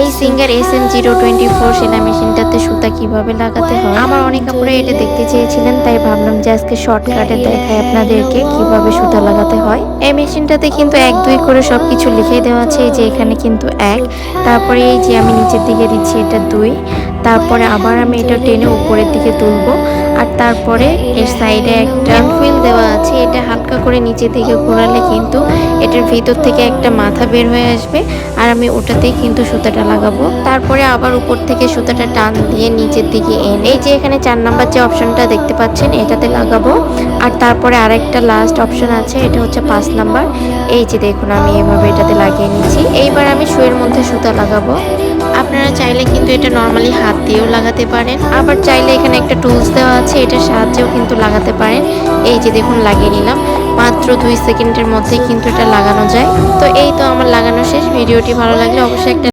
এই Singer S M zero twenty four সেলাই মেশিনটাতে সুতা কীভাবে লাগাতে হয়? আমার অনেক কাপড়ে এটা দেখতে চেয়েছিলেন, তাই ভাবলাম যে আজকে শর্টকাটে দেখাই আপনাদেরকে কীভাবে সুতা লাগাতে হয়। এই মেশিনটাতে কিন্তু এক, দুই করে সব কিছু লিখে দেওয়া আছে যে এখানে কিন্তু এক, তারপরে এই যে আমি নিচের দিকে দিচ্ছি এটা দুই, তারপরে আবার আমি এটা টেনে উপরের দিকে তুলবো। তারপরে এর সাইডে একটা হুইল দেওয়া আছে, এটা হালকা করে নিচে থেকে ঘোরালে কিন্তু এটার ভিতর থেকে একটা মাথা বের হয়ে আসবে আর আমি ওটাতেই কিন্তু সুতাটা লাগাবো। তারপরে আবার উপর থেকে সুতাটা টান দিয়ে নিচের দিকে এনে, এই যে এখানে চার নাম্বার যে অপশনটা দেখতে পাচ্ছেন, এটাতে লাগাবো। আর তারপরে আরেকটা লাস্ট অপশন আছে, এটা হচ্ছে পাঁচ নাম্বার। এই যে দেখুন, আমি এভাবে এটাতে লাগিয়ে নিচ্ছি। এইবার আমি শুয়ের মধ্যে সুতা লাগাবো। আপনারা চাইলে কিন্তু এটা নর্মালি হাত দিয়েও লাগাতে পারেন। আবার চাইলে এখানে একটা টুলস দেওয়া আছে, এটার সাহায্যেও কিন্তু লাগাতে পারেন। এই যে দেখুন, লাগিয়ে নিলাম। মাত্র দুই সেকেন্ডের মধ্যে কিন্তু এটা লাগানো যায়। তো এই তো আমার লাগানো শেষ। ভিডিওটি ভালো লাগলে অবশ্যই একটা